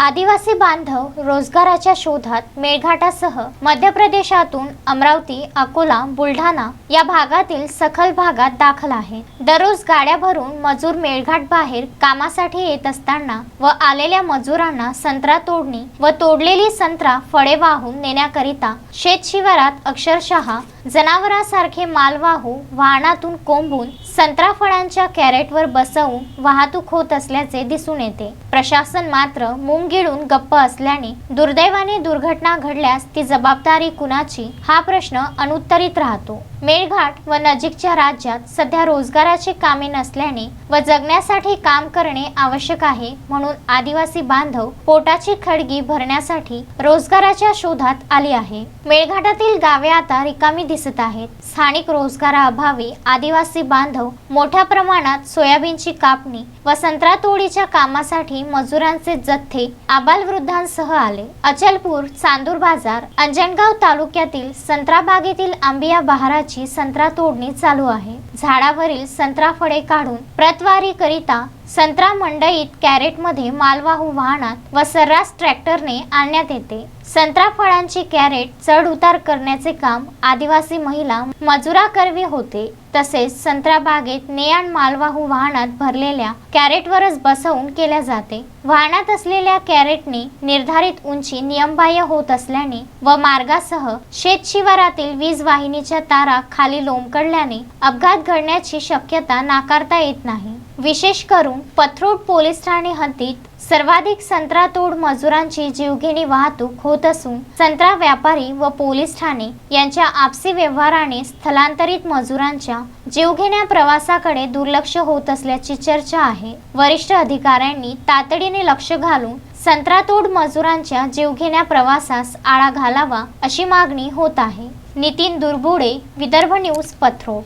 आदिवासी बांधव रोजगाराच्या शोधात मेळघाटासह मध्य प्रदेशातून अमरावती अकोला बुलढाणा या भागातील सखल भागात दाखल आहे. दररोज गाड्या भरून मजूर मेळघाट बाहेर कामासाठी येत असताना व आलेल्या मजुरांना संत्रा तोडणी व तोडलेली संत्रा फळे वाहून नेण्याकरिता शेत शिवारात अक्षरशः जनावरांसारखे मालवाहू वाहनातून कोंबून संत्रा फळांच्या कॅरेटवर बसवून वाहतूक होत असल्याचे दिसून येते. प्रशासन मात्र मुंग गिळून गप्प असल्याने दुर्दैवाने दुर्घटना घडल्यास ती जबाबदारी कुणाची? हा प्रश्न अनुत्तरित राहतो. मेळघाट व नजीकच्या राज्यात सध्या रोजगाराची कामे नसल्याने व जगण्यासाठी काम करणे आवश्यक आहे म्हणून आदिवासी बांधव पोटाची खडगी भरण्यासाठी रोजगाराच्या शोधात आली आहे. मेळघाटातील गावे आता रिकामी दिसत आहेत. स्थानिक रोजगाराअभावी आदिवासी बांधव मोठ्या प्रमाणात सोयाबीनची कापणी व संत्रा तोडीच्या कामासाठी मजुरांचे जथ्थे आबालवृद्धांसह आले. अचलपूर चांदूर बाजार अंजनगाव तालुक्यातील संत्रा बागेतील आंबिया बहाराची संत्रा तोडणी चालू आहे. झाडावरील संत्रा फळे काढून प्रतवारी करिता संत्रा मंडईत कॅरेटमध्ये मालवाहू वाहनात व सर्रास ट्रॅक्टरने आणण्यात येते. संत्रा फळांची कॅरेट चढ उतार करण्याचे काम आदिवासी महिला मजुराकरवी होते. तसेच संत्रा बागेत नेआण मालवाहू वाहनात भरलेल्या कॅरेटवरच बसवून केल्या जाते. वाहनात असलेल्या कॅरेटने निर्धारित उंची नियमबाह्य होत असल्याने व मार्गासह शेत शिवारातील वीज वाहिनीच्या तारा खाली लोंबकडल्याने अपघात घडण्याची शक्यता नाकारता येत नाही. विशेष करून पथरोड पोलीस ठाणे हद्दीत सर्वाधिक संत्रा तोड मजुरांची जीवघेणी वाहतूक होत असून संत्रा व्यापारी व पोलीस ठाणे यांच्या आपसी व्यवहाराने स्थलांतरित मजुरांच्या जीवघेण्या प्रवासाकडे दुर्लक्ष होत असल्याची चर्चा आहे. वरिष्ठ अधिकाऱ्यांनी तातडीने लक्ष घालून संत्रातोड मजुरांच्या जीवघेण्या प्रवासास आळा घालावा अशी मागणी होत आहे. नितीन दुर्बुडे विदर्भ न्यूज पथरोड.